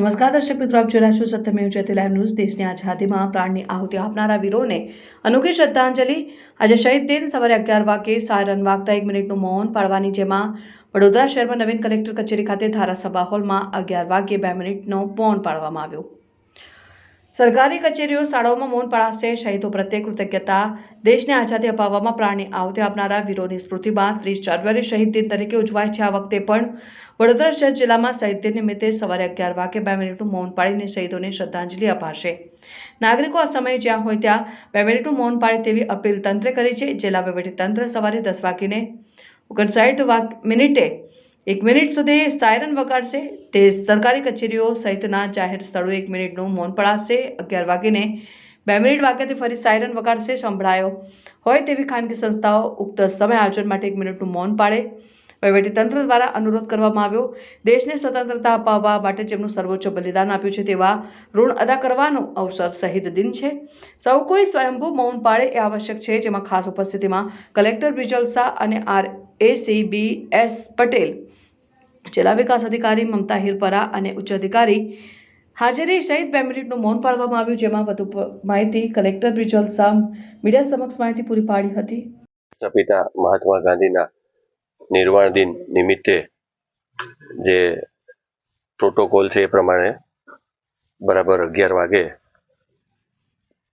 નમસ્કાર દર્શક મિત્રો, આપ જોઈ રહ્યા છો સત્યમેવ જયતે લાઈવ ન્યૂઝ દેશની આઝાદીમાં પ્રાણની આહુતિ આપનારા વીરોને અનોખી શ્રદ્ધાંજલિ. આજે શહીદ દિન, સવારે અગિયાર વાગે સાયરન વાગતા એક મિનિટનું મૌન પાડવાની જેમાં વડોદરા શહેરમાં નવીન કલેક્ટર કચેરી ખાતે ધારાસભા હોલમાં અગિયાર વાગ્યે બે મિનિટનો મૌન પાડવામાં આવ્યો. સરકારી કચેરીઓ, શાળાઓમાં મૌન પાળાશે શહીદો પ્રત્યે કૃતજ્ઞતા, દેશને આઝાદી અપાવવામાં પ્રાણી આહુતિ આપનારા વીરોની સ્મૃતિમાં ત્રીસ જાન્યુઆરી શહીદ દિન તરીકે ઉજવાય છે આ વખતે પણ. વડોદરા શહેર જિલ્લામાં શહીદ દિન નિમિત્તે સવારે અગિયાર વાગે બે મિનિટનું મૌન પાડીને શહીદોને શ્રદ્ધાંજલિ અપાશે. નાગરિકો આ સમયે જ્યાં હોય ત્યાં બે મિનિટનું મૌન પાડે તેવી અપીલ તંત્રે કરી છે. જિલ્લા તંત્ર સવારે દસ વાગીને ઓગણસાઠ મિનિટે એક મિનિટ સુધી સાયરન વગાડશે તે સરકારી કચેરીઓ સહિતના જાહેર સ્થળો એક મિનિટનું મૌન પડાશે અગિયાર વાગીને બે મિનિટ વાગ્યાથી ફરી સાયરન વગાડશે, સંભળાયો હોય તેવી ખાનગી સંસ્થાઓ ઉક્ત સમય આયોજન માટે એક મિનિટનું મૌન પાડે. તંત્ર દ્વારા અનુરોધ કરવામાં આવ્યો. દેશને સ્વતંત્રતા અપાવવા માટે જેમનું સર્વોચ્ચ બલિદાન આપ્યું છે તેવા ઋણ અદા કરવાનો અવસર શહીદ દિન છે. સૌ કોઈ સ્વયંભૂ મૌન પાળે એ આવશ્યક છે, જેમાં ખાસ ઉપસ્થિતિમાં કલેક્ટર બ્રિજલ શાહ અને આર એસી બી એસ પટેલ, જિલ્લા વિકાસ અધિકારી મમતા હિરપરા અને ઉચ્ચ અધિકારી હાજરી સહિત બે મિનિટનું મૌન પાડવામાં આવ્યું, જેમાં વધુ માહિતી કલેક્ટર બ્રિજલ શાહ મીડિયા સમક્ષ માહિતી પૂરી પાડી હતી. પિતા મહાત્મા ગાંધીના નિર્વાણ દિન નિમિત્તે જે પ્રોટોકોલ છે એ પ્રમાણે બરાબર અગિયાર વાગે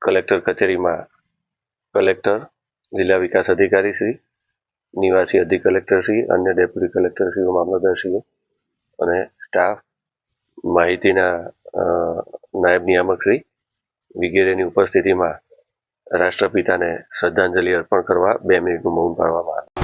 કલેક્ટર કચેરીમાં કલેક્ટર, જિલ્લા વિકાસ અધિકારી શ્રી નિવાસી અધિક કલેક્ટર શ્રી અન્ય ડેપ્યુટી કલેક્ટર શ્રીઓ મામલતદારશ્રીઓ અને સ્ટાફ, માહિતીના નાયબ નિયામક શ્રી વગેરેની ઉપસ્થિતિમાં રાષ્ટ્રપિતાને શ્રદ્ધાંજલિ અર્પણ કરવા બે મિનિટનું મૌન પાડવામાં આવ્યું